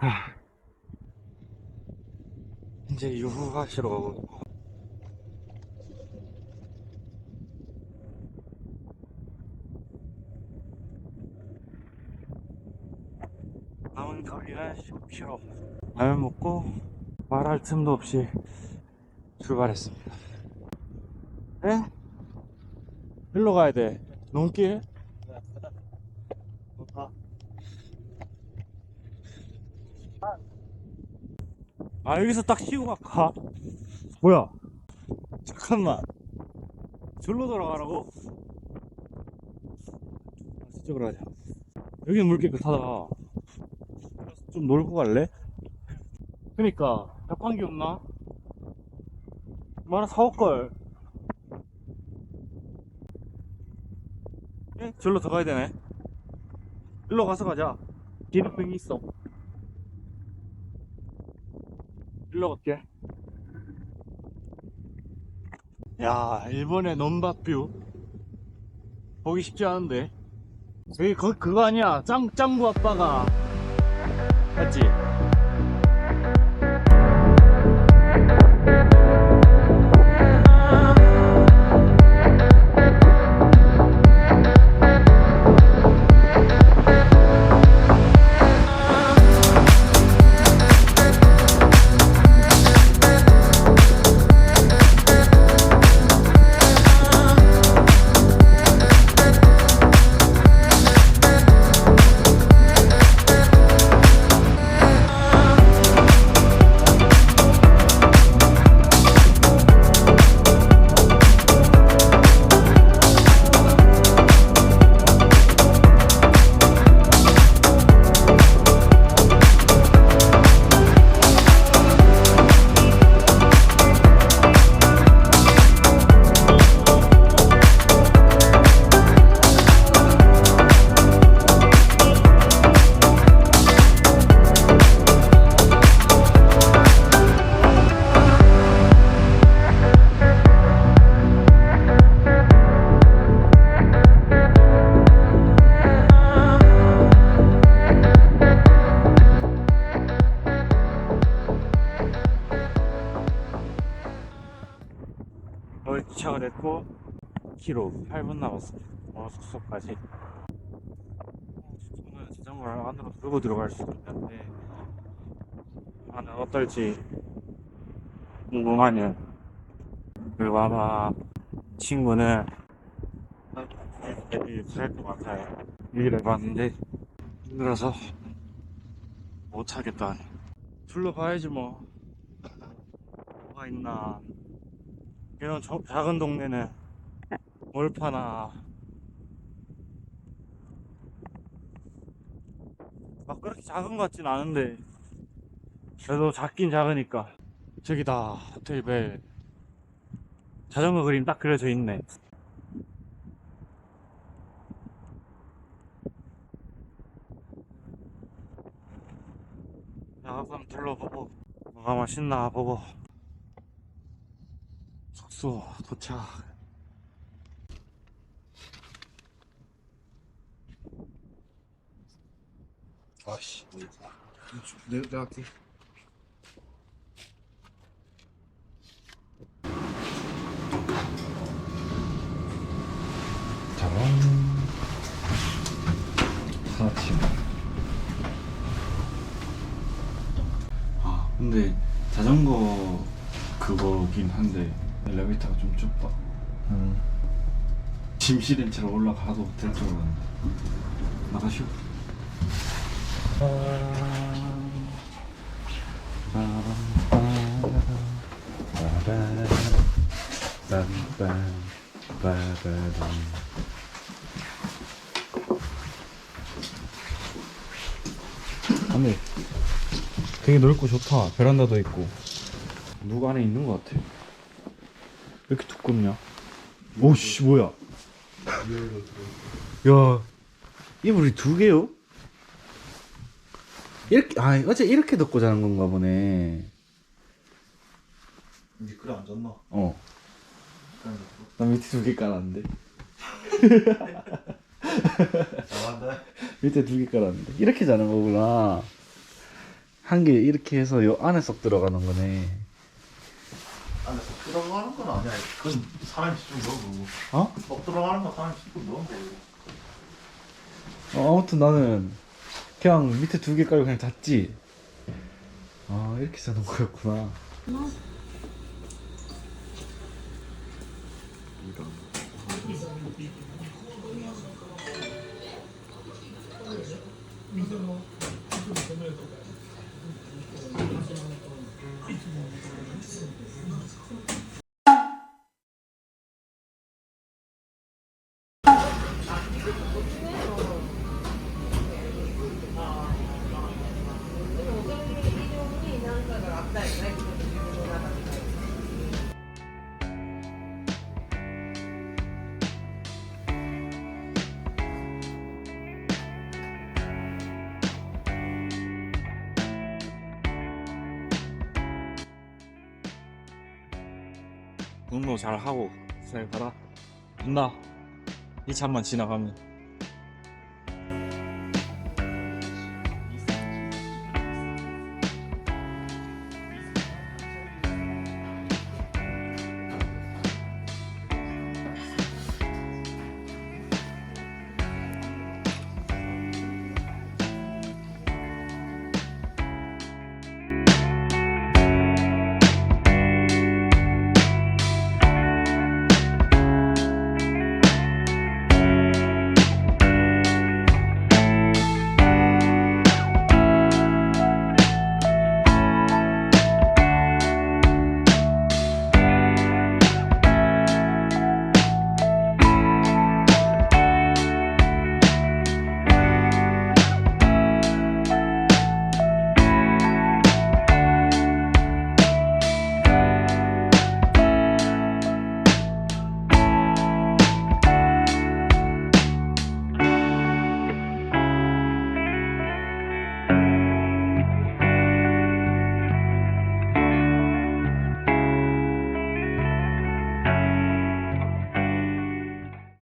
하. 이제 유후하시러 가고 남은 거리는 10km 라면 먹고 말할 틈도 없이 출발했습니다 에? 일로 가야 돼 논길? 아 여기서 딱 쉬고 갈까? 뭐야? 잠깐만 절로 돌아가라고? 아, 저쪽으로 가자 여기는 물 깨끗하다 좀 놀고 갈래? 그니까 자판기 없나? 뭐 하나 사올걸 예? 절로 더 가야 되네 일로 가서 가자 기름병이 있어 일로 갈게. 야 일본의 넘바뷰. 보기 쉽지 않은데. 여기 거, 그거 아니야. 짱, 짱구 아빠가. 맞지? 10km 8분 남았습니다. 오늘 숙소까지. 숙소는 자전거를 안으로 들고 들어갈 수도 있는데 안은 어떨지 궁금하네요. 그리고 아마 친구는 잘것 같아요. 얘기를 해봤는데 힘들어서 못하겠다 둘러봐야지 뭐. 뭐가 있나. 이런 저, 작은 동네는 뭘 파나. 막 그렇게 작은 것 같진 않은데. 그래도 작긴 작으니까. 저기다 호텔벨. 자전거 그림 딱 그려져 있네. 나가서 한번 둘러보고. 뭐가 맛있나 보고. 숙소 도착 아씨. 내, 내가 할게. 짜란 사치 아 근데 자전거 그거긴 한데 엘리베이터가 좀 좁다 짐 실은 채로 올라가도 될 줄 알았는데. 나가시오 근데 되게 넓고 좋다. 베란다도 있고. 누가 안에 있는 것 같아. 왜 이렇게 두껍냐? 오씨 뭐야? 야 이불이 두 개요? 이렇게 아 어제 이렇게 덮고 자는 건가 보네. 미끄러 앉았나? 어. 나 밑에 두 개 깔았는데. 잘한다 밑에 두 개 깔았는데. 이렇게 자는 거구나. 한 개 이렇게 해서 요 안에 쏙 들어가는 거네. 안에 쏙 들어가는 건 아니야. 그건 사람이 좀 넣은 거고. 어? 쏙 들어가는 건 사람이 좀 넣은 거고. 어, 아무튼 나는 그냥 밑에 두 개 깔고 그냥 잤지. 아 이렇게 자는 거였구나. 분노 잘 하고 잘 가라. 빛나. 이 잠만 지나가면